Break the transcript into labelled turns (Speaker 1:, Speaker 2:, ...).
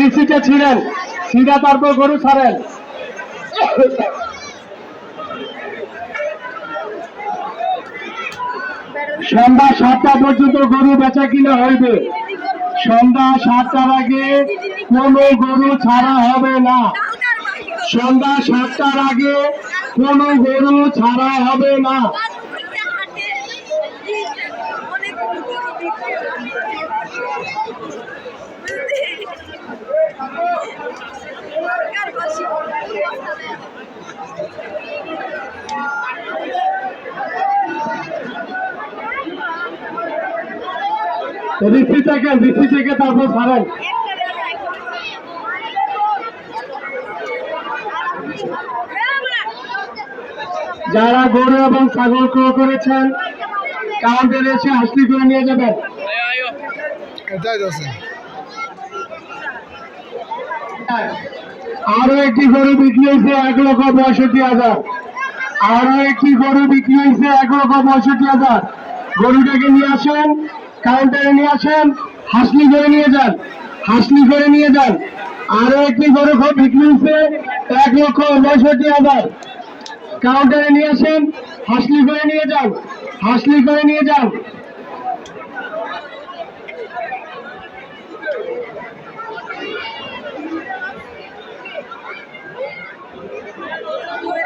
Speaker 1: রিসিটে ছিলেন সিধা তারপর গরু ছাড়েন। সন্ধ্যা সাতটা পর্যন্ত গরু বেচা কিনা হইবে। সন্ধ্যা সাতটার আগে কোনো গরু ছাড়া হবে না। সন্ধ্যা সাতটার আগে কোনো গরু ছাড়া হবে না। রিসি থেকে রিসি থেকে তারপর যারা গরু এবং ছাগল ক্রয় করেছেন কাউন্টারে এসে হাসলি করে নিয়ে যাবেন।
Speaker 2: এটাই আছে
Speaker 1: আরও একটি গরু বিক্রি হয়েছে এক লক্ষ পঁয়ষট্টি হাজার। আরও একটি গরু বিক্রি হয়েছে এক লক্ষ পঁয়ষট্টি হাজার। গরুটাকে নিয়ে আসেন, কাউন্টারে নিয়ে আসেন, হাসলি করে নিয়ে যান, হাসলি করে নিয়ে যান। আরও একটি গরু বিক্রি হয়েছে এক লক্ষ পঁয়ষট্টি হাজার। কাউন্টারে নিয়ে আসেন, হাসলি করে নিয়ে যান, হাসলি করে নিয়ে যান। Thank you.